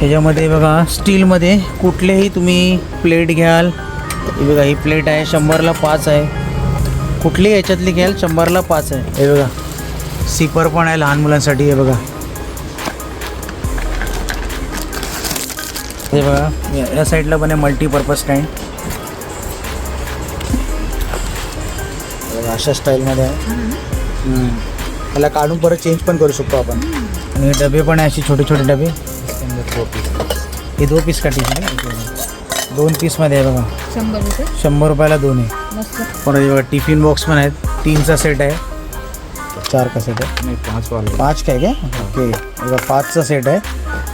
ह्याच्यामध्ये बघा स्टीलमध्ये कुठलेही तुम्ही प्लेट घ्याल. हे बघा ही प्लेट आहे शंभरला पाच आहे. कुठलीही ह्याच्यातली घ्याल शंभरला पाच आहे. हे बघा सिपर पण आहे लहान मुलांसाठी हे बघा. हे बघा या- साईडला पण आहे मल्टीपर्पज स्टँड बघा अशा स्टाईलमध्ये आहे. त्याला काढून परत चेंज पण करू शकतो आपण. आणि डबे पण आहे असे छोटे छोटे डबे. हे दो पीस का टी दोन पीसमध्ये आहे बघा. शंभर रुपये? शंभर रुपयाला दोन आहे. मस्त. परत हे बघा टिफिन बॉक्स पण आहेत. तीनचा सेट आहे. चार का सेट आहे. नाही पाच वाले. पाच काय काय ओके. हे बघा पाचचा सेट आहे.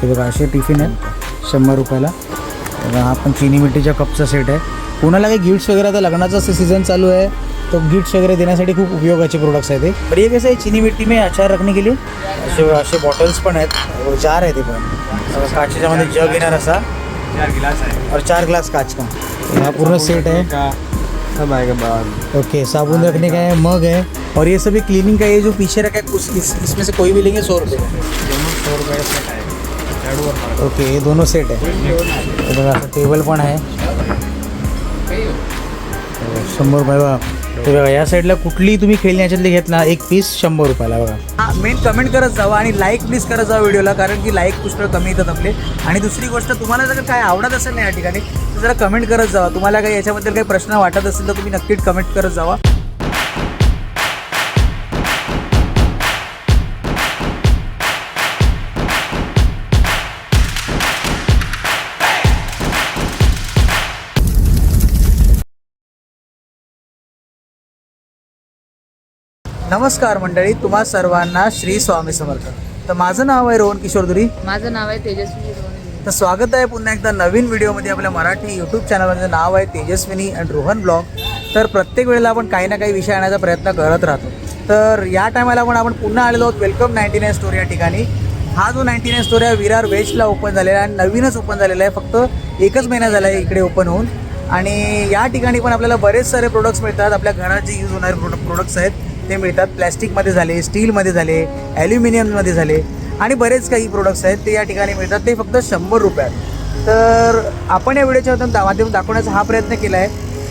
हे बघा असे टिफिन आहेत. शंभर रुपयाला. हे बघा हा पण चिनी मिट्टीच्या कपचा सेट आहे. कोणाला काही गिफ्ट्स वगैरे आता लग्नाचा सीझन चालू आहे तो गिफ्ट्स वगैरे देण्यासाठी खूप उपयोगाचे प्रोडक्ट्स आहेत हे. पर ये कैसे है चीनी मिट्टी में अचार रखने के लिए असे असे बॉटल्स पण आहेत. चार आहे ते पण. काचेच्यामध्ये जग येणार असा चार गिलास आहे और चार ग्लास काच का। हा पूर्ण सेट है। का सब आएगा बाद ओके साबुन रखने का है मग है। और ये सभी क्लीनिंग का ये जो पीछे रखा है कुछ इस, इसमें से कोई भी लेंगे सौ रुपये दोनों सौ रुपये सेट ओके हे। दोनों सेट है। हे टेबल पण आहे शंभर रुपये बघा या साईडला कुठलीही तुम्ही खेळणी याच्यातली घेत ना एक पीस शंभर रुपयाला बघा. मेन कमेंट करत जावा आणि लाईक प्लीज करत जावा व्हिडिओला कारण की लाईक पुष्कळ कमी येतात आपले. आणि दुसरी गोष्ट तुम्हाला जर काय आवडत असेल ना या ठिकाणी तर जरा कमेंट करत जावा. तुम्हाला काही याच्याबद्दल काही प्रश्न वाटत असेल तर तुम्ही नक्कीच कमेंट करत जावा. नमस्कार मंडळी तुम्हा सर्वांना श्री स्वामी समर्थ. तर माझं नाव आहे रोहन किशोर दुरी. माझं नाव आहे तेजस्वी तर स्वागत आहे पुन्हा एकदा नवीन व्हिडिओमध्ये आपल्या मराठी यूट्यूब चॅनलमध्ये नाव आहे तेजस्विनी अँड रोहन ब्लॉग तर प्रत्येक वेळेला आपण काही ना काही विषय आणण्याचा प्रयत्न करत राहतो. तर या टायमाला पण आपण पुन्हा आलेलो आहोत. वेलकम नाईन्टी नाईन स्टोर या ठिकाणी. हा जो नाईन्टी नाईन स्टोर आहे विरार वेस्टला ओपन झालेला आहे. आणि नवीनच ओपन झालेला आहे. फक्त एकच महिना झाला आहे इकडे ओपन होऊन. आणि या ठिकाणी पण आपल्याला बरेच सारे प्रोडक्ट्स मिळतात. आपल्या घरात जे यूज होणारे प्रोडक्ट प्रोडक्ट्स आहेत ते मिळतात. प्लॅस्टिकमध्ये झाले स्टीलमध्ये झाले ॲल्युमिनियममध्ये झाले आणि बरेच काही प्रोडक्ट्स आहेत ते या ठिकाणी मिळतात. ते फक्त शंभर रुपयात. तर आपण या व्हिडिओच्या माध्यम- माध्यमातून दाखवण्याचा हा प्रयत्न केला आहे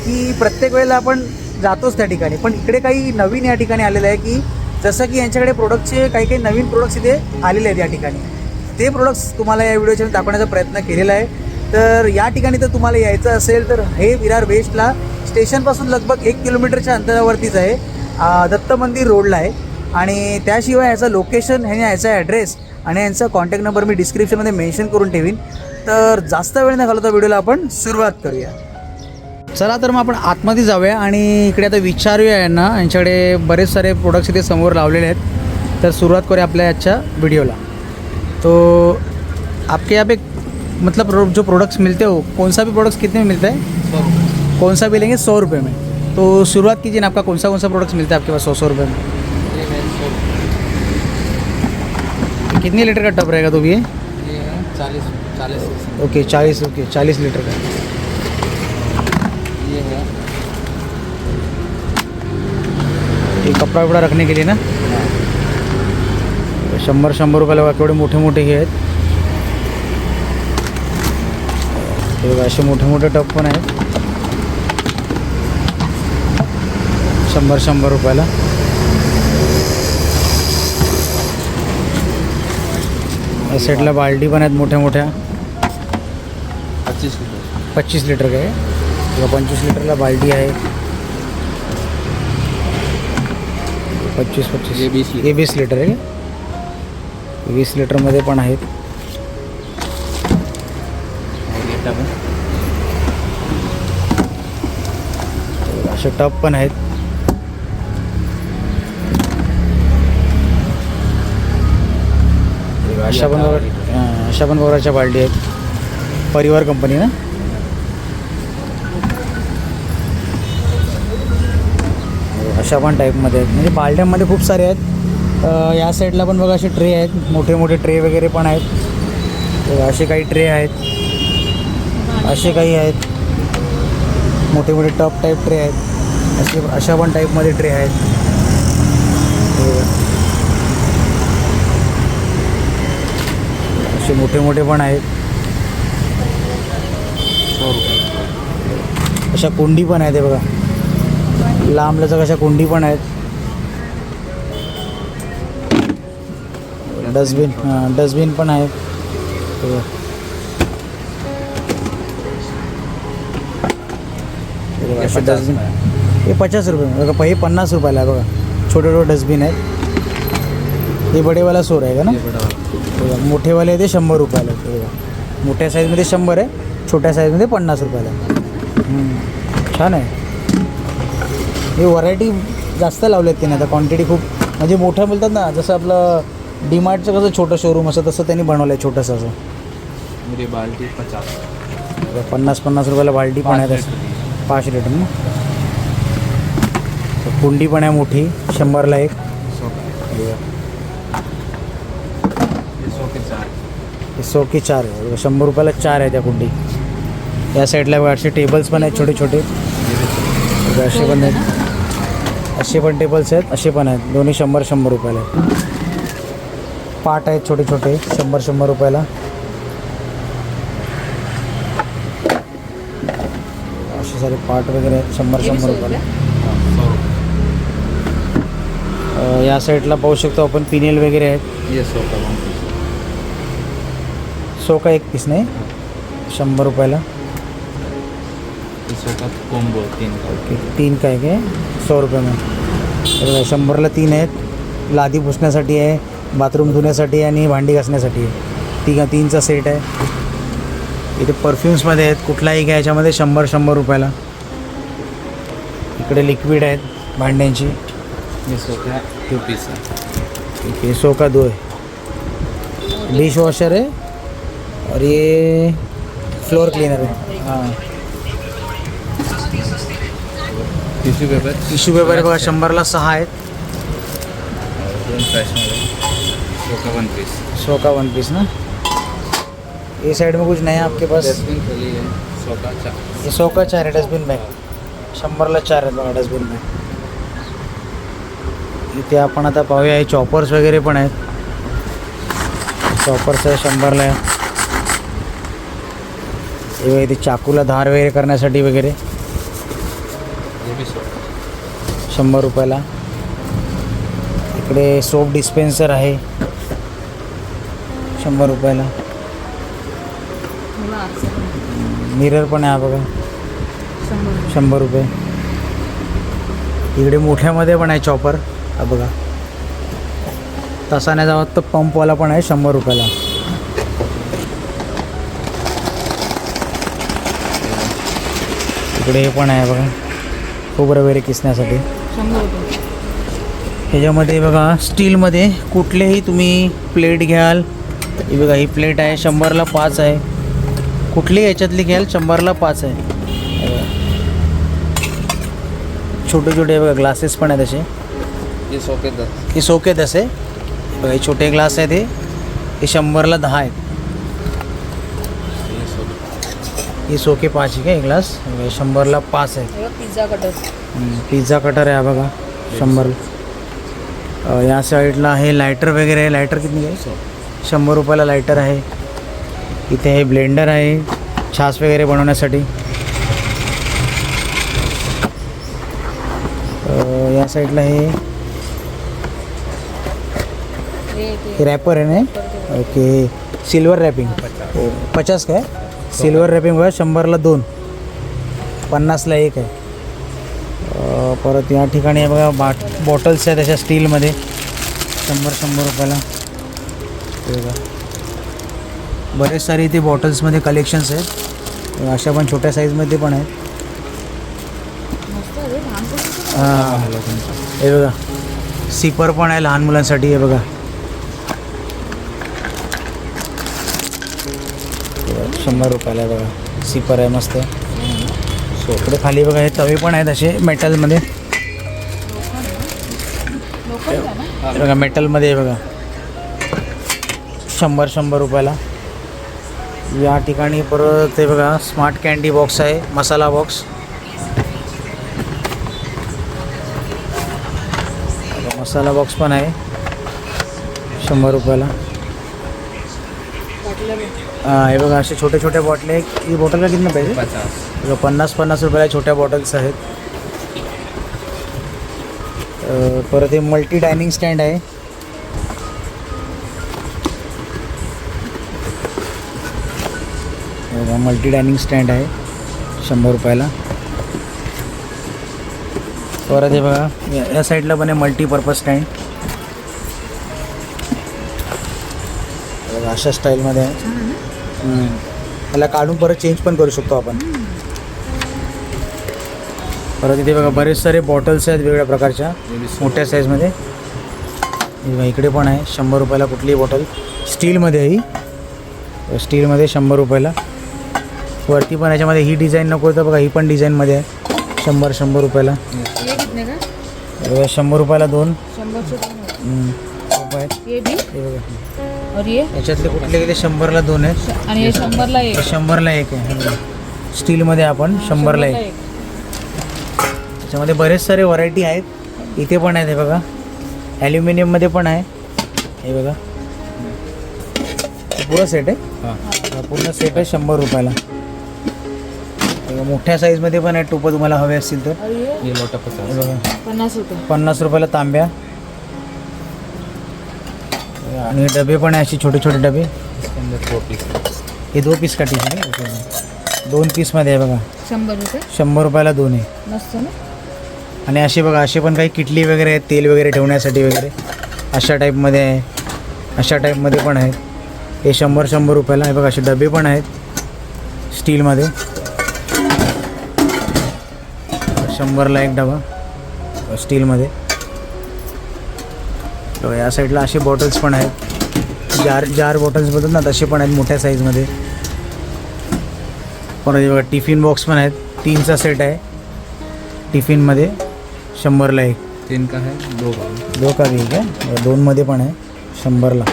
की प्रत्येक वेळेला आपण जातोच त्या ठिकाणी. पण इकडे काही नवीन या ठिकाणी आलेलं आहे की जसं की यांच्याकडे प्रोडक्टचे काही काही नवीन प्रोडक्ट्स इथे आलेले आहेत या ठिकाणी. ते प्रोडक्ट्स तुम्हाला या व्हिडिओच्या दाखवण्याचा प्रयत्न केलेला आहे. तर या ठिकाणी जर तुम्हाला यायचं असेल तर हे विरार वेस्टला स्टेशनपासून लगभग एक किलोमीटरच्या अंतरावरतीच आहे. दत्त मंदिर रोडला आहे. आणि त्याशिवाय याचं लोकेशन हे याचा ॲड्रेस आणि यांचा कॉन्टॅक्ट नंबर मी डिस्क्रिप्शनमध्ये मेन्शन करून ठेवीन. तर जास्त वेळ न घालवता व्हिडिओला आपण सुरुवात करूया. चला तर मग आपण आतमध्ये जाऊया आणि इकडे आता विचारूया यांना. यांच्याकडे बरेच सारे प्रोडक्ट्स इथे समोर लावलेले आहेत. तर सुरुवात करूया आपल्या आजच्या व्हिडिओला. तो आपके यहाँ पे मतलब प्रो- जो प्रोडक्ट्स मिलते हो कौन सा भी प्रोडक्ट्स कितने में मिलता है? कौन सा भी लेंगे सौ रुपये में. तो शुरुआत कीजिए ना, आपका कौन सा कौन सा प्रोडक्ट्स मिलता है आपके पास सौ सौ रुपये में? कितने लीटर का टब रहेगा तो भी ये चालीस चालीस ओके चालीस ओके, चालीस लीटर का। ये है ये कपड़ा वपड़ा रखने के लिए ना? शंभर शंभर रुपये लगा केवढे मोठे मोठे हे। हे असे मोठे मोठे टप पण आहेत शंभर शंभर रुपयाला. या साईडला बाल्टी पण आहेत मोठ्या मोठ्या. पच्चीस किलो पच्चीस लिटर का आहे किंवा पंचवीस लिटरला बाल्टी आहे. पच्चीस पच्चीस. हे 20 लिटर. हे वीस लिटर आहे? वीस लिटरमध्ये पण आहेत. है असे टप पण आहेत. बघा, अशा शबन बघा- हां, बाल्टी आहेत. परिवार कंपनी ना? अशा पण टाईपमध्ये आहेत. म्हणजे बाल्ड्यांमध्ये खूप सारे आहेत. या साईडला पण बघा असे ट्रे आहेत. मोठे मोठे ट्रे वगैरे पण आहेत. असे काही ट्रे आहेत. असे काही आहेत. मोठे मोठे टप टाईप ट्रे आहेत. असे अशा पण टाईपमध्ये ट्रे आहेत हे बघा. असे मोठे मोठे पण आहेत. अशा कुंडी पण आहेत हे बघा. लांब लचक अशा कुंडी पण आहेत. डस्टबिन हां डस्टबिन पण आहेत. डस्टबिन. हे पचास रुपये बघा हे पन्नास रुपयाला आहे बघा. छोटे छोटे डस्टबिन आहेत. हे बडेवाला सोर आहे का ना? बघा, मोठेवाले ते शंभर रुपयाला ते बघा. मोठ्या साईजमध्ये शंभर आहे छोट्या साईजमध्ये पन्नास रुपयाला छान आहे. हे व्हरायटी जास्त लावलेत त्यांनी. आता क्वांटिटी खूप म्हणजे मोठं बोलतात ना जसं आपलं डीमार्टचं कसं छोटं शोरूम असं तसं त्यांनी बनवलं आहे छोटंसं असं. मेरी बाल्टी पचास. पन्नास पन्नास रुपयाला बाल्टी पण आहे तसं. पाच लिटर ना? कुंडी पण आहे मोठी शंभरला एक सौ का ये सौ के चार हे सौ की चार शंभर रुपयाला चार आहे त्या कुंडी. या साईडला बघा असे टेबल्स पण आहेत छोटे छोटे असे पण आहेत. असे पण टेबल्स आहेत असे पण आहेत. दोन्ही शंभर शंभर रुपयाला आहेत. पाट आहेत छोटे छोटे शंभर शंभर रुपयाला. असे सारे पाट वगैरे आहेत शंभर शंभर रुपयाला. हाँ, या साईडला पाहू शकतो आपण पिनेल वगैरे आहेत. ये सौ का वन पीस सो का एक पीस नाही? शंभर रुपयाला. तीन का. ओके तीन काय काय सौ रुपये में. बघा, शंभरला तीन आहेत. लादी पुसण्यासाठी आहे बाथरूम धुण्यासाठी आहे आणि भांडी घासण्यासाठी आहे. ती तीनचा सेट आहे. इथे परफ्युम्समध्ये आहेत. कुठलाही घ्या याच्यामध्ये शंभर शंभर रुपयाला. इकडे लिक्विड आहेत भांड्यांची. ये सौ का टू पीस है ठीक है सौ का दो है डिश वॉशर है और ये फ्लोर क्लीनर है। हाँ। टिश्यू पेपर टिश्यू पेपर बघा शंभरला सहा आहेत। दोन प्राइसमध्ये सौ का वन पीस सौ का वन पीस ना? ये साइड में कुछ नया आपके पास? डस्टबिन खाली है। सौ का चार ये सौ का चार आहे डस्टबिन बॅग शंभरला चार आहेत बघा डस्टबिन बॅग इथे आपण आता पाहूया हे चॉपर्स वगैरे पण आहेत. चॉपर्स आहे शंभरला आहे. हे इथे चाकूला धार वगैरे करण्यासाठी वगैरे. शंभर रुपयाला. इकडे सोप डिस्पेन्सर आहे. शंभर रुपयाला. मिरर पण आहे बघा. शंभर शंभर रुपये. इकडे मोठ्यामध्ये पण आहे चॉपर हा बघा. तसाने जावं तर पंपवाला पण आहे शंभर रुपयाला. इकडे हे पण आहे बघा. खोबरं वगैरे किसण्यासाठी. ह्याच्यामध्ये बघा स्टीलमध्ये कुठलेही तुम्ही प्लेट घ्याल. ही बघा ही प्लेट आहे शंभरला पाच आहे. कुठलीही ह्याच्यातली घ्याल शंभरला पाच आहे. छोटे छोटे बघा ग्लासेस पण आहेत असे. हे सोके दस आहे बघा हे छोटे ग्लास आहेत हे. हे शंभरला दहा आहेत ये सौ हे सोके पाच आहे का? हे ग्लास? शंभरला पाच हे बघ पिझ्झा कटर पिझ्झा कटर आहे बघा शंभर. या साईडला आहे लायटर वगैरे आहे. लायटर किती आहे? शंभर रुपयाला लायटर आहे. इथे हे ब्लेंडर आहे छास वगैरे बनवण्यासाठी. या साईडला हे रॅपर आहे ना? ओके सिल्वर रॅपिंग पचास काय? सिल्वर रॅपिंग बघा शंभरला दोन. पन्नासला एक आहे. अ, परत या ठिकाणी बघा बाट बॉटल्स आहेत त्याच्या स्टीलमध्ये शंभर शंभर रुपयाला. हे बघा. बरेच सारे इथे बॉटल्समध्ये कलेक्शन्स आहेत. अशा पण छोट्या साईजमध्ये पण आहेत. हां. हे बघा. सिपर पण आहे लहान मुलांसाठी हे बघा हे बघा, शंभर रुपयाला आहे बघा. सिपर आहे मस्त. सो इकडे खाली बघा हे तवे पण आहेत असे मेटलमध्ये बघा मेटलमध्ये आहे बघा. शंभर शंभर रुपयाला. या ठिकाणी परत हे बघा स्मार्ट कॅन्डी बॉक्स आहे मसाला बॉक्स मसाला बॉक्स पण आहे. शंभर रुपयाला. हे बघा असे छोटे छोटे बॉटले ही बॉटल का किती पाहिजे? पचास. बघा, पन्नास पन्नास रुपयाला छोट्या बॉटल्स आहेत. परत हे मल्टी डायनिंग स्टँड आहे. हे बघा मल्टी डायनिंग स्टँड आहे. शंभर रुपयाला. परत हे बघा या- साईडला पण आहे मल्टीपर्पज स्टँड बघा अशा स्टाईलमध्ये आहे. त्याला काढून परत चेंज पण करू शकतो आपण. परत इथे बघा बरेच सारे बॉटल्स आहेत वेगवेगळ्या प्रकारच्या मोठ्या साईजमध्ये इकडे पण आहे शंभर रुपयाला कुठलीही बॉटल स्टीलमध्ये आहे ही. स्टीलमध्ये शंभर रुपयाला. वरती पण याच्यामध्ये ही डिझाईन नको तर बघा ही पण डिझाईनमध्ये आहे. शंभर शंभर रुपयाला. शंभर रुपयाला दोन. रुपये हे और ये? याच्यातले कुठले गेले शंभरला दोन आहेत. आणि हे शंभरला एक. शंभरला एक आहे. बघा. स्टीलमध्ये आपण शंभरला एक. त्याच्यामध्ये बरेच सारे व्हरायटी आहेत. इथे पण आहेत हे बघा. ॲल्युमिनियममध्ये पण आहे. हे बघा. हे पुरं सेट आहे? पूर्ण सेट आहे शंभर रुपयाला. हे मोठ्या साईजमध्ये पण आहे टोपं तुम्हाला हवे असतील तर. पन्नास रुपये. पन्नास रुपयाला तांब्या. आणि डबे पण आहे असे छोटे छोटे डबे. हे दो पीस का टी आहे. दोन पीसमध्ये आहे बघा. शंभर रुपये? शंभर रुपयाला दोन आहे. मस्त ना? आणि असे बघा असे पण काही किटली वगैरे आहेत तेल वगैरे ठेवण्यासाठी वगैरे. अशा टाईपमध्ये आहे. अशा टाईपमध्ये पण आहेत. हे शंभर शंभर रुपयाला हे बघा असे डबे पण आहेत. स्टीलमध्ये शंभरला एक डबा स्टीलमध्ये बघा, या साईडला असे बॉटल्स पण आहेत. जार जार बॉटल्स बोलतात ना तसे पण आहेत मोठ्या साईजमध्ये परत हे बघा टिफिन बॉक्स पण आहेत. तीनचा सेट आहे. टिफिनमध्ये शंभरला एक. तीन का है दो का दो का भी आहे दोनमध्ये पण आहे. शंभरला.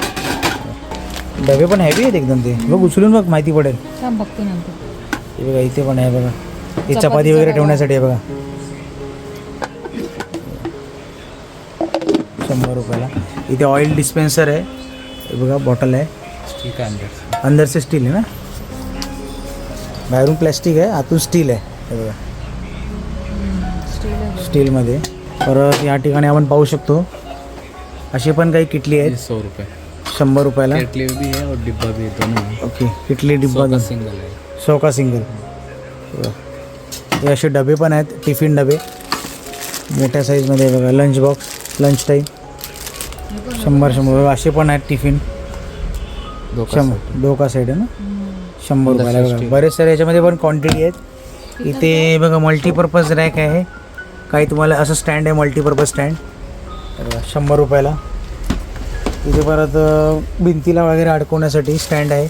डबे पण हॅवी आहेत एकदम ते. बघ उचलून बघ माहिती पडेल. थांब बघते नंतर. हे बघा इथे पण आहे बघा. हे चपाती वगैरे. ठेवण्यासाठी आहे बघा. शंभर रुपयाला. इथे ऑइल डिस्पेन्सर आहे. हे बघा बॉटल आहे. स्टील का अंदर से अंदर से स्टील आहे ना? बाहेरून प्लॅस्टिक आहे आतून स्टील आहे. हे बघा. स्टील आहे. स्टीलमध्ये परत या ठिकाणी आपण पाहू शकतो. असे पण काही किटली आहेत. सौ रुपये. शंभर रुपयाला. केटली भी है और डिब्बा भी दोनों ओके किटली डिब्बा सिंगल है सौ का सिंगल हे असे डबे पण आहेत टिफिन डबे. मोठ्या साईजमध्ये आहे बघा लंच बॉक्स लंच टाईम हे शंभर शंभर असे पण आहेत टिफिन दो का शंभर. दो का साईड आहे ना? शंभर रुपयाला बघा. बरेच सारे याच्यामध्ये पण क्वांटिटी आहेत. इथे बघा मल्टीपर्पज रॅक आहे. काही तुम्हाला असं स्टँड आहे मल्टीपर्पज स्टँड शंभर रुपयाला. इथे परत भिंतीला वगैरे अडकवण्यासाठी स्टँड आहे.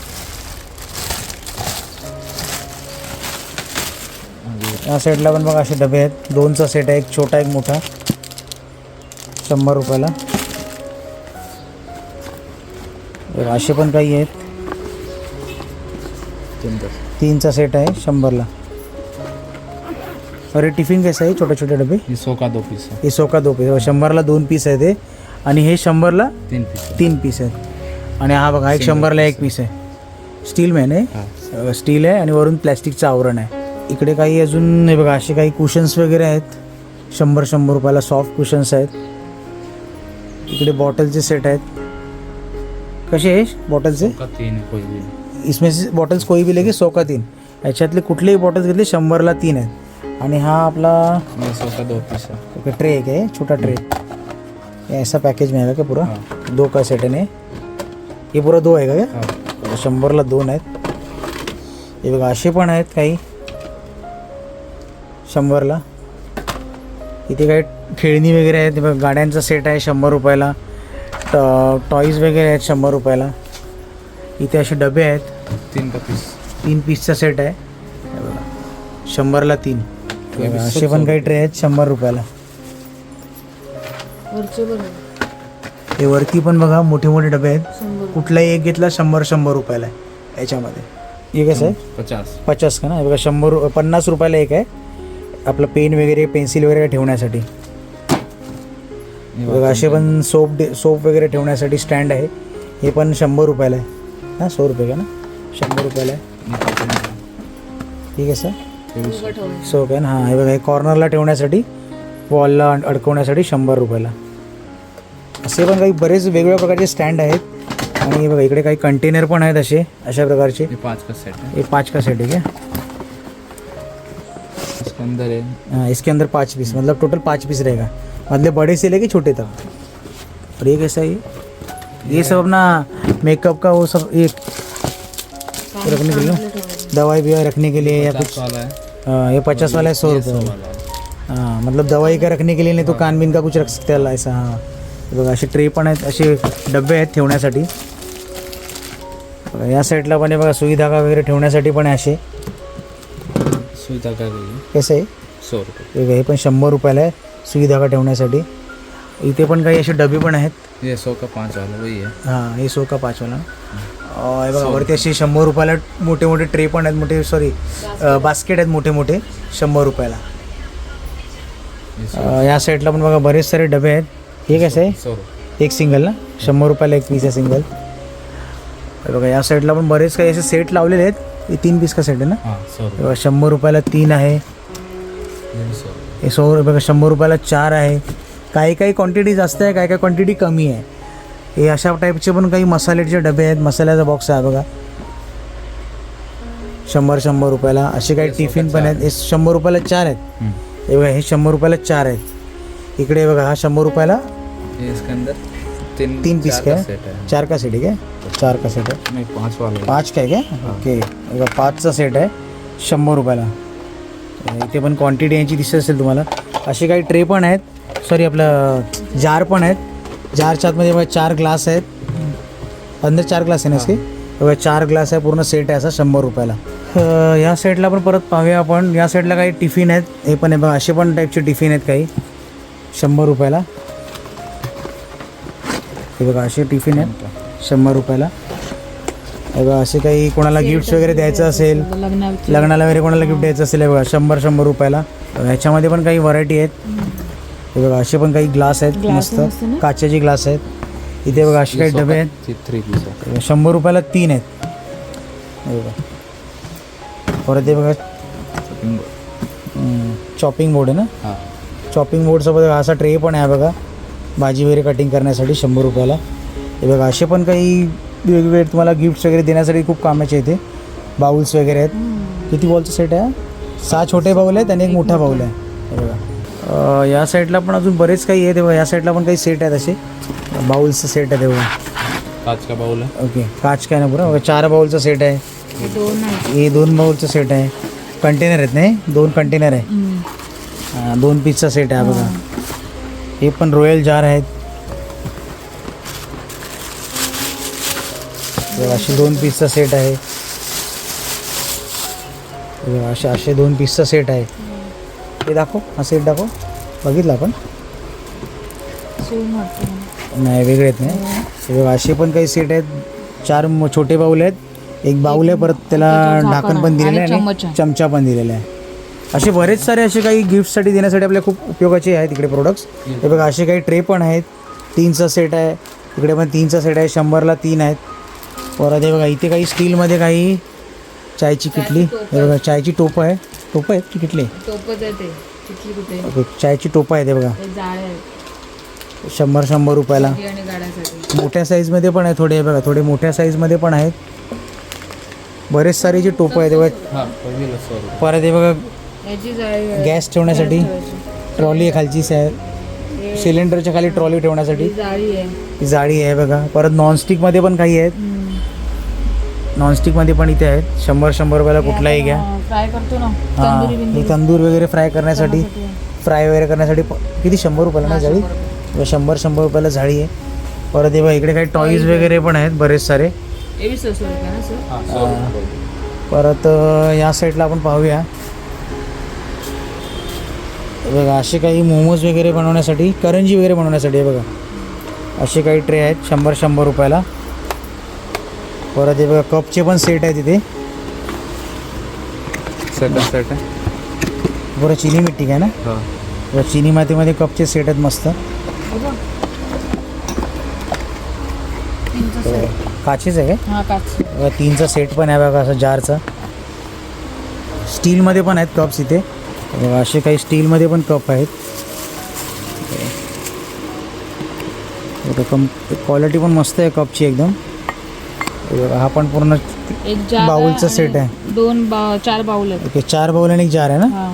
या साईडला पण बघा असे डबे आहेत. दोनचा सेट आहे एक छोटा एक मोठा. शंभर रुपयाला. असे पण काही आहेत. तीनचा सेट आहे शंभरला. अरे टिफिन कैसा आहे? छोटे छोटे डबे? ये सौ का दो पीस है हे सोका दो पीस शंभरला दोन पीस आहे ते. आणि हे शंभरला तीन पीस तीन पीस आहेत. आणि हा बघा एक शंभरला एक पीस आहे. स्टील मॅन आहे. स्टील आहे आणि वरून प्लॅस्टिकचं आवरण आहे. इकडे काही अजून हे बघा असे काही कुशन्स वगैरे आहेत. शंभर शंभर रुपयाला सॉफ्ट कुशन्स आहेत. इकडे बॉटलचे सेट आहेत. कसे आहे? बॉटलचे सौ का तीन है कोई भी. इसमें से बॉटल्स कोई भी लेके सौ का तीन. याच्यातले कुठलेही बॉटल्स घेतले शंभरला तीन आहेत. आणि हा आपला सौ का दो पीस है ओके ट्रे एक है छोटा ट्रे. ये ऐसा पैकेज में आएगा क्या पूरा? हाँ. दो का सेट है ने ये पूरा दो आहे का क्या हाँ. शंभरला दोन आहेत. हे बघा असे पण आहेत काही. शंभरला. इथे काही खेळणी वगैरे आहेत. हे बघा गाड्यांचा सेट आहे शंभर रुपयाला. ट टॉईज वगैरे आहेत शंभर रुपयाला. इथे असे डबे आहेत. तीन का पीस तीन पीसचा सेट आहे. हे बघा. शंभरला तीन. असे पण काही ट्रे आहेत शंभर रुपयाला. वरचे हे वरती पण बघा मोठे मोठे डबे आहेत. शंभर. कुठलाही एक घेतला शंभर शंभर रुपयाला आहे. याच्यामध्ये. हे कसं आहे? पचास. पचास का ना? हे बघा शंभर रु- पन्नास रुपयाला एक आहे. आपलं पेन वगैरे पेन्सिल वगैरे ठेवण्यासाठी. बघा असे पण सोप डे सोप वगैरे ठेवण्यासाठी स्टँड आहे. हे पण शंभर रुपयाला आहे. हां सौ रुपये का ना? शंभर रुपयाला आहे. ठीक आहे सर? सो काय हां हे बघा हे कॉर्नरला ठेवण्यासाठी वॉलला अडकवण्यासाठी शंभर रुपयाला. असे पण काही बरेच वेगवेगळ्या प्रकारचे स्टँड आहेत. आणि हे बघा इकडे काही कंटेनर पण आहेत असे अशा प्रकारचे. पाँच का सेट है पाँच का सेट है क्या इसके अंदर है हाँ इसके अंदर पाँच पीस मतलब टोटल पाँच पीस रहेगा. मतलब बड़े से लेके छोटे तक। और ये कैसा है? ये सब अपना मेकअप का वो सब ये रखने के लिए। दवाई भी रखने के लिए या कुछ? है। ये पचास वाला है सौ रुपये। है। मतलब दवाई का रखने के लिए नाही तो कानबिन का कुछ रख सकते हैं ऐसा। हां बघा असे ट्रे पण आहेत असे डबे आहेत ठेवण्यासाठी। या साईडला पण आहे बघा सुई धागा वगैरे ठेवण्यासाठी पण आहे असे। धागा गई कसं? आहे सौ रुपये। हे पण शंभर रुपयाला आहे. सुई धागा ठेवण्यासाठी. इथे पण काही असे डबे पण आहेत. ये सौ का पाँच वाला वही है हां हे सो का पाचवाला अं, हे बघा वरती असे शंभर रुपयाला मोठे मोठे ट्रे पण आहेत मोठे सॉरी बास्केट आहेत मोठे मोठे शंभर रुपयाला. ये सौ अं, या साईडला पण बघा बरेच सारे डबे आहेत. हे कसं आहे? सौ रुपये एक सिंगल ना? शंभर रुपयाला एक पीस आहे सिंगल हे बघा या साईडला पण बरेच काही असे सेट लावलेले आहेत. हे तीन पीस का सेट आहे ना? हाँ सौ रुपये बघा शंभर रुपयाला तीन आहे. हे सौ रुपये बघा शंभर रुपयाला चार आहे. काही काही क्वांटिटी जास्त आहे काही काही क्वांटिटी कमी आहे. हे अशा टाईपचे पण काही मसाल्याचे डबे आहेत. मसाल्याचा बॉक्स आहे बघा. शंभर शंभर रुपयाला. असे काही टिफिन पण आहेत. हे शंभर रुपयाला चार आहेत। हे बघा हे शंभर रुपयाला चार आहेत. इकडे बघा हा शंभर रुपयाला तीन पीस चार का का सेट है चार का सेट आहे काय? चार का सेट आहे. पाँच। पाच काय? काय ओके. बघा पाचचा सेट आहे. शंभर रुपयाला. इथे पण क्वांटिटी यांची दिसत असेल तुम्हाला. असे काही ट्रे पण आहेत. सॉरी आपलं जार पण आहेत. जारच्या आतमध्ये चार ग्लास आहेत. अंदर चार ग्लास आहे ना असे बघा चार ग्लास आहे. पूर्ण सेट आहे असा शंभर रुपयाला. अं, या सेटला पण परत पाहूया आपण. या साईडला काही टिफिन आहेत. हे पण आहे बघा असे पण टाईपचे टिफिन आहेत काही. शंभर रुपयाला. हे बघा असे टिफिन आहेत. शंभर रुपयाला. बघा असे काही कोणाला गिफ्ट्स वगैरे द्यायचं असेल लग्नाला वगैरे कोणाला गिफ्ट द्यायचं असेल हे बघा शंभर शंभर रुपयाला. ह्याच्यामध्ये पण काही व्हरायटी आहेत. हे बघा असे पण काही ग्लास आहेत मस्त? काचेचे ग्लास आहेत. इथे बघा असे काही डबे का आहेत शंभर रुपयाला तीन आहेत. हे बघा. परत हे बघा शॉपिंग चॉपिंग बोर्ड आहे ना? हाँ. चॉपिंग बोर्डसोबत असा ट्रे पण आहे बघा. भाजी वगैरे कटिंग करण्यासाठी शंभर रुपयाला. हे बघा असे पण काही वेगवेगळे तुम्हाला गिफ्ट्स वगैरे देण्यासाठी खूप कामाचे येते बाउल्स वगैरे आहेत. किती बॉलचं सेट आहे? सहा छोटे बाऊल आहेत आणि एक मोठा बाऊल आहे. हे बघा. अं, या साईडला पण अजून बरेच काही आहे ते बघा या साईडला पण काही सेट आहेत असे. बाउल्सचं सेट आहे ते बघा. कांच का बाउल है ओके काच काय ना पुरा. बघा चार बाउलचं सेट आहे. हे दोन आहेत. हे दोन बाउलचं सेट आहे. कंटेनर आहेत नाही? दोन कंटेनर आहे. दोन पीसचा सेट आहे बघा. हे. पण रॉयल जार आहेत. बघा, असे दोन पीसचा सेट आहे. असे असे दोन पीसचा सेट आहे. हे दाखव हा सेट दाखव. बघितला आपण. नाही वेगळे आहेत नाही असे पण काही सेट आहेत. चार छोटे बाऊल आहेत. एक बाऊल आहे परत त्याला ढाकण पण दिलेलं आणि आहे. चमचा पण दिलेला आहे. असे बरेच सारे असे काही गिफ्टसाठी देण्यासाठी आपल्या खूप उपयोगाचे आहेत इकडे प्रोडक्ट्स हे बघा असे काही ट्रे पण आहेत. तीनचा सेट आहे. इकडे पण तीनचा सेट आहे. शंभरला तीन आहेत. परत हे बघा इथे काही स्टीलमध्ये काही चायची किटली. हे बघा चायची टोपं आहे. टोपं आहेत की किटली? चायची टोपं आहेत हे बघा. शंभर शंभर रुपयाला. ती आणि गाड्यासाठी. मोठ्या साईजमध्ये पण आहे थोडे हे बघा थोडे मोठ्या साईजमध्ये पण आहेत. बरेच सारे जे टोपं आहेत हे बघा. हाँ परत हे बघा याची जाळी आहे. गॅस ठेवण्यासाठी. ट्रॉली आहे खालची सा- सिलेंडरच्या खाली ट्रॉली ठेवण्यासाठी. जाळी आहे. ही जाळी आहे बघा. परत नॉनस्टिकमध्ये पण काही आहेत. नॉनस्टिकमध्ये पण इथे आहेत. शंभर शंभर रुपयाला कुठलाही घ्या. फ्राय करतो ना हां तंदुरी ही बिंदुरी तंदूर वगैरे फ्राय करण्यासाठी. फ्राय वगैरे करण्यासाठी प- किती? शंभर रुपयाला हां, ना जाळी शंभर शंभर शंभर रुपयाला जाळी आहे. परत हे बघा इकडे काही टॉईज वगैरे. पण आहेत बरेच सारे. हे रुपये ना परत अ, या साईडला आपण पाहूया. हे बघा असे काही मोमोज वगैरे बनवण्यासाठी करंजी वगैरे बनवण्यासाठी हे बघा. असे काही ट्रे आहेत शंभर शंभर रुपयाला. परत हे बघा कपचे पण सेट आहे तिथे सेट सेट बरं चिनी मिट्टी काय ना? हाँ. बरं, चिनी मातीमध्ये कपचे सेट आहेत मस्त. काचेच आहे काय? हा तीनचा सेट पण आहे बघा असं जारचा स्टीलमध्ये पण आहेत कप्स इथे. असे काही स्टीलमध्ये पण कप आहेत. कम क्वालिटी पण मस्त आहे कपची एकदम. बघा, हा पण पूर्ण एक जार बाउलचा आणि सेट आहे. दोन बा चार बाउल आहेत. ओके चार बाउल आणि एक जार आहे ना? हा.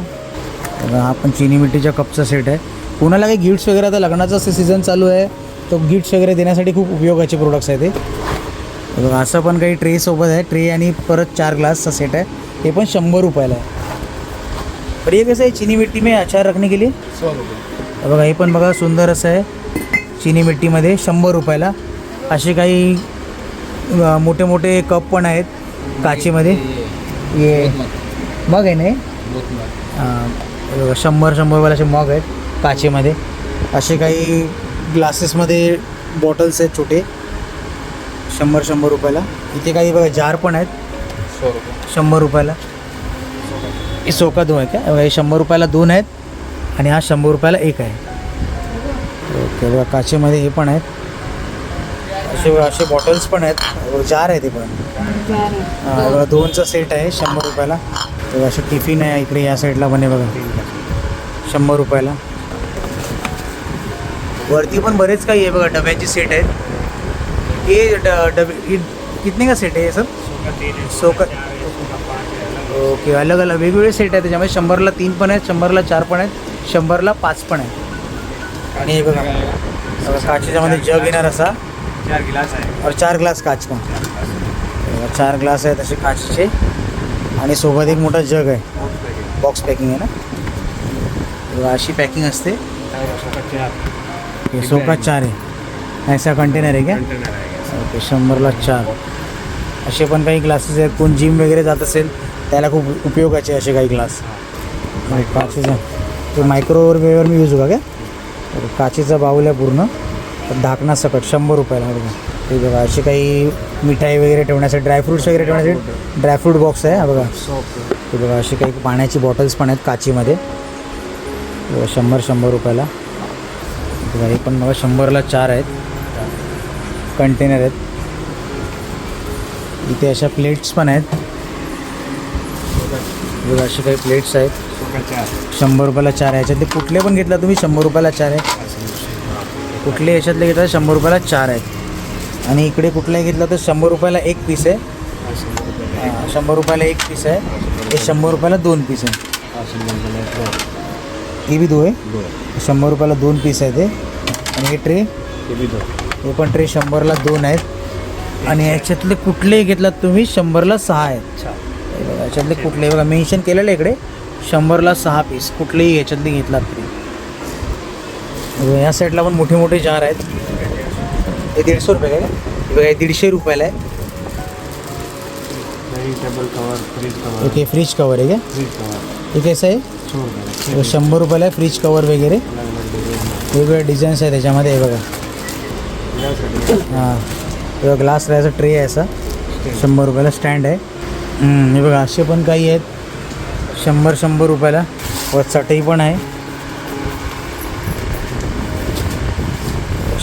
बघा, हा पण चिनी मिट्टीच्या कपचा सेट आहे. कुणाला काही गिफ्ट्स वगैरे आता लग्नाचा सीझन चालू आहे तो गिफ्ट्स वगैरे देण्यासाठी खूप उपयोगाचे प्रोडक्ट्स आहे ते बघा असं पण काही ट्रे सोबत आहे. ट्रे आणि परत चार ग्लासचा सेट आहे. ते पण शंभर रुपयाला आहे. पर ये कसं आहे? चिनी मिट्टी में अचार रखने के लिए हे बघा हे पण बघा सुंदर असं आहे. चिनी मिट्टीमध्ये शंभर रुपयाला. असे काही मोठे मोठे कप पण आहेत काचेमध्ये. ये. मग आहे नाही शंभर शंभर रुपयाला असे मग आहेत काचेमध्ये. असे काही ग्लासेसमध्ये बॉटल्स आहेत छोटे. शंभर शंभर रुपयाला. इथे काही बघा जार पण आहेत. शंभर रुपयाला. हे सोका दोन आहेत का? हे हे शंभर रुपयाला दोन आहेत आणि हा शंभर रुपयाला एक आहे. ओके बघा काचेमध्ये हे पण आहेत. असे असे बॉटल्स पण आहेत. जार आहे ते पण आहे. दोनचा सेट आहे शंभर रुपयाला. तर असं टिफिन आहे इकडे या साईडला पण आहे बघा. शंभर रुपयाला. वरती पण बरेच काही आहे बघा डब्याचे सेट आहेत. हे डबे कितने का सेट आहे हे सब सो का ओके अलग अलग वेगवेगळे सेट आहेत. त्याच्यामध्ये शंभरला तीन पण आहेत शंभरला चार पण आहेत शंभरला पाच पण आहेत. आणि हे बघा बघा, काचेच्यामध्ये जग येणार असा. चार गिलास आहे. और चार ग्लास काच का चार ग्लास आहेत असे काचेचे. आणि सोबत एक मोठा जग आहे. बॉक्स पॅकिंग आहे ना? अशी पॅकिंग असते. ओके सोका चार आहे. ऐसा कंटेनर आहे क्या ओके शंभरला चार. असे पण काही ग्लासेस आहेत. कोण जिम वगैरे जात असेल त्याला खूप उपयोगाचे असे काही ग्लास काचेचा. ते मायक्रोवेवर मी यूज होगा का तर काचेचा बाऊल आहे पूर्ण. धाकणा सकट शंभर रुपयाला बघा. ते बघा असे काही मिठाई वगैरे ठेवण्यासाठी ड्रायफ्रुट्स वगैरे ठेवण्यासाठी ड्रायफ्रूट बॉक्स आहे हा बघा. ते बघा असे काही पाण्याची बॉटल्स पण आहेत काचीमध्ये. शंभर शंभर रुपयाला. बघा हे पण बघा शंभरला चार आहेत. कंटेनर आहेत. इथे अशा प्लेट्स पण आहेत. बघा असे काही प्लेट्स आहेत. शंभर रुपयाला चार आहे. याच्यातले कुठले पण घेतला तुम्ही शंभर रुपयाला चार आहे. कुठले याच्यातले घेतला तर शंभर रुपयाला चार आहेत. आणि इकडे कुठलाही घेतला तर शंभर रुपयाला एक पीस आहे. हां, शंभर रुपयाला एक पीस आहे. हे शंभर रुपयाला दोन पीस आहे. हे बी दो आहे. शंभर रुपयाला दोन पीस आहे ते. आणि हे ट्रे हे पण ट्रे शंभरला दोन आहेत. आणि याच्यातले कुठलेही घेतलात तुम्ही? शंभरला सहा आहेत. हे याच्यातले कुठले? बघा मेन्शन केलेलं आहे इकडे. शंभरला सहा पीस कुठलेही याच्यातले घेतलात तरी हे बघा, या साईडला पण मोठे मोठे जार आहेत. हे दीडशे रुपये काय? बघा हे दीडशे रुपयाला आहे. Table cover fridge cover okay fridge cover आहे का? फ्रीज कवर हे कसं आहे? शंभर रुपयाला आहे फ्रीज कवर वगैरे. वेगवेगळ्या डिझाईन्स आहे त्याच्यामध्ये हे बघा. हां. हे ग्लास राहायचा ट्रे आहे असा. शंभर रुपयाला स्टँड आहे. हम्म, हे बघा असे पण काही आहेत. शंभर शंभर रुपयाला. व चटई पण आहे.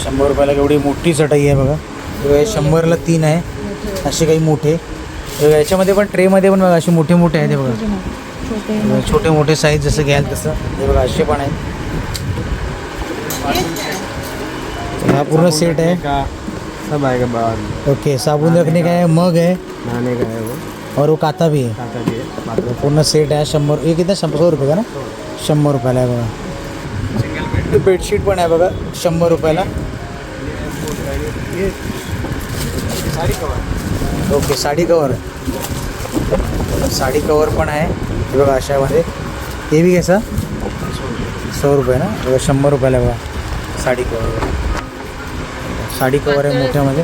शंभर रुपयाला एवढी मोठी चटई आहे बघा. हे बघा, हे शंभरला तीन आहे. असे काही मोठे. हे याच्यामध्ये पण ट्रेमध्ये पण बघा असे मोठे मोठे आहेत हे बघा. छोटे छोटे मोठे साईज जसं घ्याल तसं. हे बघा असे पण आहेत. हा पूर्ण सेट आहे. का? सब आएगा बाद ओके साबुन रखने का? है मग है नहाने का है और वो काता भी है है बाथरूम पूर्ण सेट आहे. शंभर हे किती शंभर सौ रुपये का ना? शंभर रुपयाला आहे बघा. बेडशीट पण आहे बघा शंभर रुपयाला. Sari cover okay sari cover sari cover पण आहे. हे बघा अशामध्ये. ते बी कसं सौ रुपये ना? हे बघा, शंभर रुपयाला बघा. साडी कवर साडी कवर आहे मोठ्यामध्ये.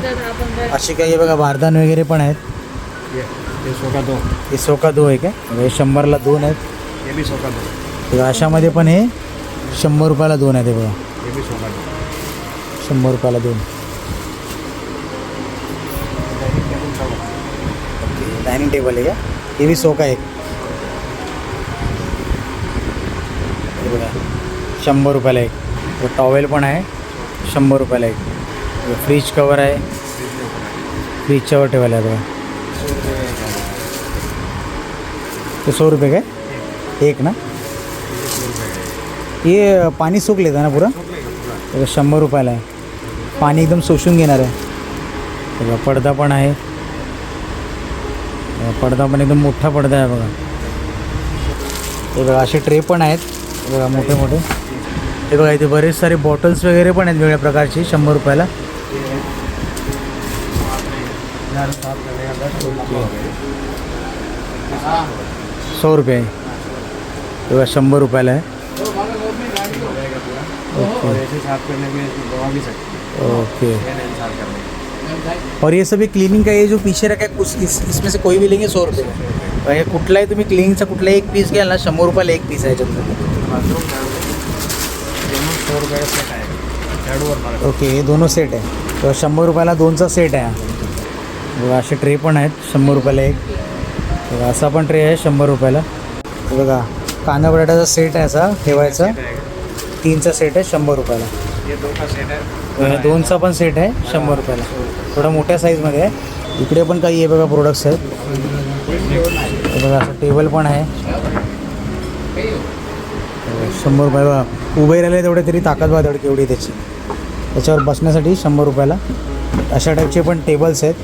अशी काही बघा बारदान वगैरे पण आहेत. का हे सोका दो आहे हे शंभरला दोन आहेत. ये भी सौ का दो हे अशामध्ये पण हे शंभर रुपयाला दोन आहेत हे बघा. का शंभर रुपयाला दोन. डायनिंग टेबल आहे का हे बी सोका एक। हे बघा शंभर रुपयाला एक। टॉवेल पण आहे शंभर रुपयाला एक. फ्रीज कवर आहे. पीचच्यावर ठेवायला आहे बघा. तो सौ रुपये काय? एक ना? ये पाणी सूक लेतं ना पुरा? तर शंभर रुपयाला आहे. पाणी एकदम शोषून घेणार आहे. बघा पडदा पण बघा, पडदा पण एकदम मोठा पडदा आहे बघा. हे बघा असे ट्रे पण आहेत. बघा मोठे मोठे. हे बघा इथे बरेच सारे बॉटल्स वगैरे पण आहेत वेगळ्या प्रकारचे शंभर रुपयाला. सौ रुपये आहे. हे बघा शंभर रुपयाला आहे. ओके. ओके. और ये सभी क्लिनिंग का ये जो पीछे रखा है कुछ इस, इसमें से कोई भी लेंगे सौ रुपये का हे कुठलाही तुम्ही क्लिनिंगचा कुठलाही एक पीस घ्याल ना शंभर रुपयाला एक पीस आहे याच्यातलं ओके हे दोनों सेट आहे तर शंभर रुपयाला दोनचा सेट आहे बघा असे ट्रे पण आहेत शंभर रुपयाला एक। बघा असा पण ट्रे आहे शंभर रुपयाला बघा कांदा बटाट्याचा सेट आहे असा ठेवायचा. तीनचा सेट आहे शंभर रुपयाला हे दोनचा पण सेट आहे शंभर रुपयाला. थोडा मोठ्या साईजमध्ये आहे. इकडे पण काही आहे बघा प्रोडक्ट्स आहेत. बघा असं टेबल पण आहे. शंभर रुपयाला उभे राहिले तेवढे तरी ताकद बघा तेवढी केवढी त्याची. त्याच्यावर बसण्यासाठी शंभर रुपयाला. अशा टाईपचे पण टेबल्स आहेत.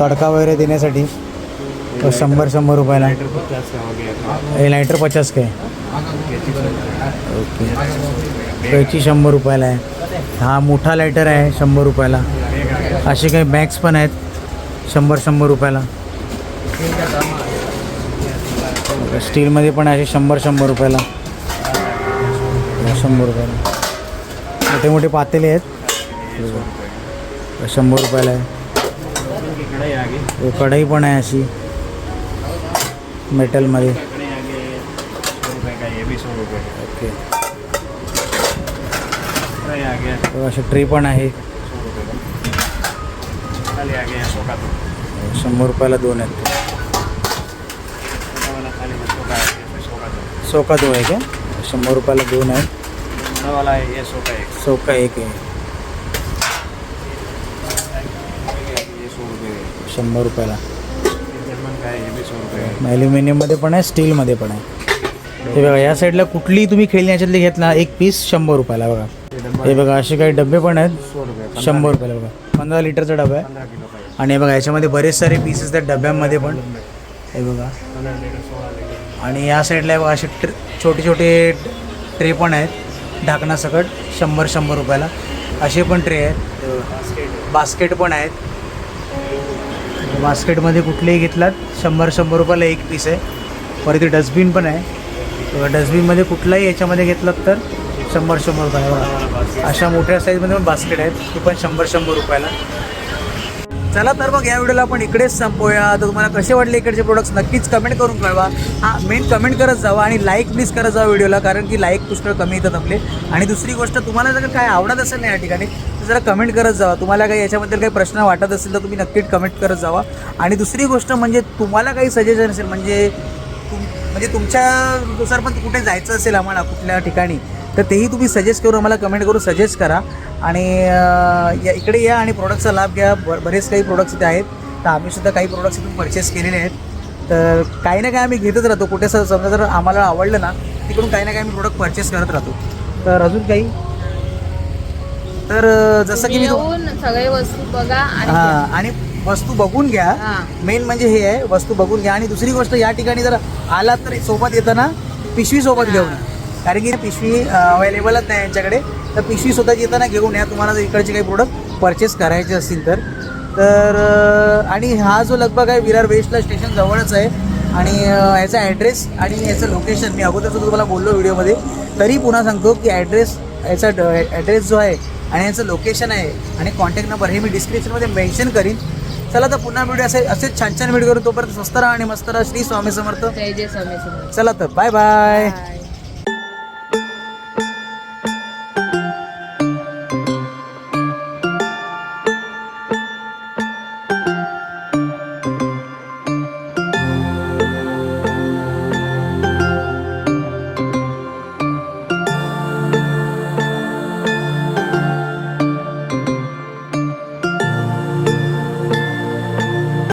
तडका वगैरे देण्यासाठी. तो शंभर शंभर रुपयाला. हे लायटर पचास काय ओके. कैची शंभर रुपयाला आहे. हा मोठा लायटर आहे शंभर रुपयाला. असे काही बॅग्स पण आहेत. शंभर शंभर रुपयाला. स्टीलमध्ये पण आहे असे शंभर शंभर रुपयाला. शंभर रुपयाला. मोठे मोठे पातेले आहेत. शंभर रुपयाला आहे. हे कढई पण आहे अशी. मेटलमध्ये ओके। हे ट्रे पण आहे. शंभर रुपयाला दोन आहेत. सोका दो आहे का? शंभर रुपयाला दोन आहेत सोका एक आहे. शंभर रुपयाला. ॲल्युमिनियममध्ये पण आहे स्टीलमध्ये पण आहे. हे बघा या साईडला कुठलीही तुम्ही खेळणी याच्यातली घेतला एक पीस शंभर रुपयाला बघा. हे बघा असे काही डबे पण आहेत शंभर रुपयाला बघा. पंधरा लिटरचा डबा आहे. आणि हे बघा याच्यामध्ये बरेच सारे पीसेस आहेत डब्यामध्ये पण. हे बघा. आणि या साईडला बघा असे ट्रे छोटे छोटे ट्रे पण आहेत. ढाकणासकट शंभर शंभर रुपयाला. असे पण ट्रे आहेत. बास्केट पण आहेत. बास्केटमध्ये कुठलेही घेतलात शंभर शंभर रुपयाला एक पीस आहे. परत डस्टबिन पण आहे. डस्टबिनमध्ये कुठलाही याच्यामध्ये घेतलात तर शंभर शंभर रुपयाला अशा मोठ्या साईजमध्ये पण बास्केट आहेत. ते पण शंभर शंभर रुपयाला. चला तर मग या व्हिडिओला आपण इकडेच संपवूया तर तुम्हाला कसे वाटले इकडचे प्रोडक्ट्स नक्कीच कमेंट करून कळवा. हा मेन कमेंट करत जावा आणि लाईक प्लीज करत जावा व्हिडिओला कारण की लाईक पुष्कळ कमी येतात आपले. आणि दुसरी गोष्ट तुम्हाला जर काय आवडत असेल ना या ठिकाणी तर जरा कमेंट करत जावा. तुम्हाला काही याच्याबद्दल काही प्रश्न वाटत असेल तर तुम्ही नक्कीच कमेंट करत जावा. आणि दुसरी गोष्ट म्हणजे तुम्हाला काही सजेशन असेल म्हणजे तुम म्हणजे तुमच्यानुसार पण कुठे जायचं असेल आम्हाला कुठल्या ठिकाणी तर तेही तुम्ही सजेस्ट करून आम्हाला कमेंट करून सजेस्ट करा. आणि या इकडे या आणि प्रोडक्टचा लाभ घ्या. ब बरेच काही प्रोडक्ट्स इथे आहेत. तर आम्हीसुद्धा काही प्रोडक्ट्स इथून परचेस केलेले आहेत. तर काही ना काही आम्ही घेतच राहतो. कुठे समजा जर आम्हाला आवडलं ना तिकडून काही ना काही आम्ही प्रोडक्ट परचेस करत राहतो. तर अजून काही? तर जसं की मी तु- येऊन सगळे वस्तू बघा आणि हां आणि वस्तू बघून घ्या. हां. मेन म्हणजे हे आहे वस्तू बघून घ्या. आणि दुसरी गोष्ट या ठिकाणी जर आलात तर सोबत येताना पिशवी सोबत घेऊन या. कारण की पिशवी अवेलेबलच नाही यांच्याकडे. तर पिशवी स्वतः येताना घेऊन या. तुम्हाला जर इकडचे काही प्रोडक्ट परचेस करायचे असतील तर. तर अं, आणि हा जो लगभग आहे विरार वेस्टला स्टेशन जवळच आहे. आणि अं, याचा ॲड्रेस आणि याचं लोकेशन मी अगोदर सुद्धा तुम्हाला बोललो व्हिडिओमध्ये. तरी पुन्हा सांगतो की ॲड्रेस याचा ॲड्रेस जो आहे आणि यांचं लोकेशन आहे आणि कॉन्टॅक्ट नंबर हे मी डिस्क्रिप्शनमध्ये मेन्शन करीन चला तर पुन्हा व्हिडिओ असे असेच छान छान व्हिडिओ करून तोपर्यंत स्वस्त राहा आणि मस्त राहा श्री स्वामी समर्थ जय जय स्वामी समर्थ. चला तर बाय बाय.